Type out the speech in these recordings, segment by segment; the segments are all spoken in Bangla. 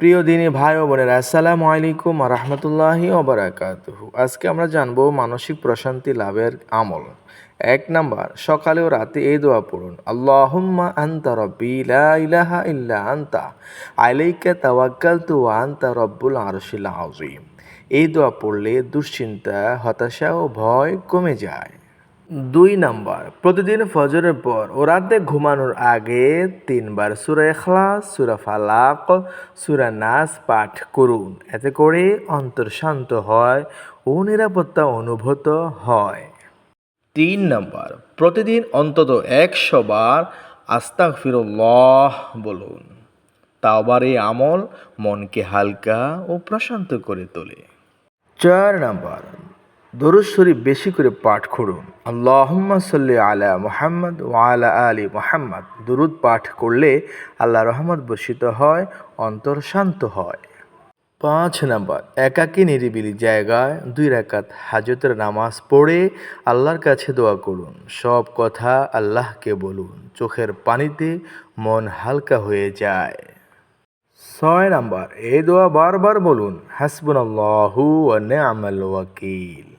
প্রিয় দিনী ভাই ও বোনেরা, আসসালামু আলাইকুম রহমতুল্লাহি ওবরাকাতুহু আজকে আমরা জানব মানসিক প্রশান্তি লাভের আমল। এক নাম্বার, সকালে ও রাতে এই দোয়া পড়ুন। আল্লাহুম্মা আনতা রব্বি, লা ইলাহা ইল্লা আনতা, আলাইকা তাওয়াক্কালতু ওয়া আনতা রব্বুল আরশিল আযীম। এই দোয়া পড়লে দুশ্চিন্তা, হতাশা ও ভয় কমে যায়। দুই নাম্বার, প্রতিদিন ফজরের পর ও রাতে ঘুমানোর আগে তিনবার সুরা এখলাস সুরা ফালাক, সুরা নাস পাঠ করুন। এতে করে অন্তর শান্ত হয় ও নিরাপত্তা অনুভূত হয়। তিন নাম্বার, প্রতিদিন অন্তত একশো বার আস্তাক ফিরুল্লাহ বলুন। তাওবার এই আমল মনকে হালকা ও প্রশান্ত করে তোলে। চার নাম্বার দরুদ শরীফ বেশি করে পাঠ করুন। আল্লাহুম্মা সাল্লি আলা মোহাম্মদ ওয়া আলা আলি মুহাম্মদ। দুরুদ পাঠ করলে আল্লাহ রহমত বর্ষিত হয়, অন্তর শান্ত হয়। পাঁচ নাম্বার, একাকী নিরিবিলি জায়গায় দুই রাকাত হাজতের নামাজ পড়ে আল্লাহর কাছে দোয়া করুন। সব কথা আল্লাহকে বলুন। চোখের পানিতে মন হালকা হয়ে যায়। ছয় নাম্বার এই দোয়া বারবার বলুন, হাসবুনাল্লাহু ওয়া নি'মাল ওয়াকিল।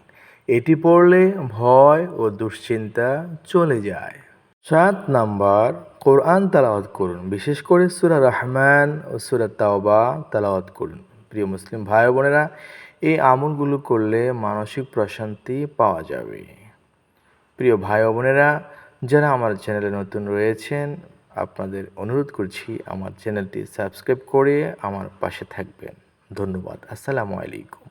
এটি পড়লে ভয় ও দুশ্চিন্তা চলে যায়। সাত নাম্বার, কোরআন তালাওয়াত করুন। বিশেষ করে সুরা রহমান ও সুরা তাওবা তালাওয়াত করুন। প্রিয় মুসলিম ভাই বোনেরা, এই আমলগুলো করলে মানসিক প্রশান্তি পাওয়া যাবে। প্রিয় ভাই বোনেরা, যারা আমার চ্যানেলে নতুন রয়েছেন, আপনাদের অনুরোধ করছি আমার চ্যানেলটি সাবস্ক্রাইব করে আমার পাশে থাকবেন। ধন্যবাদ। আসসালামু আলাইকুম।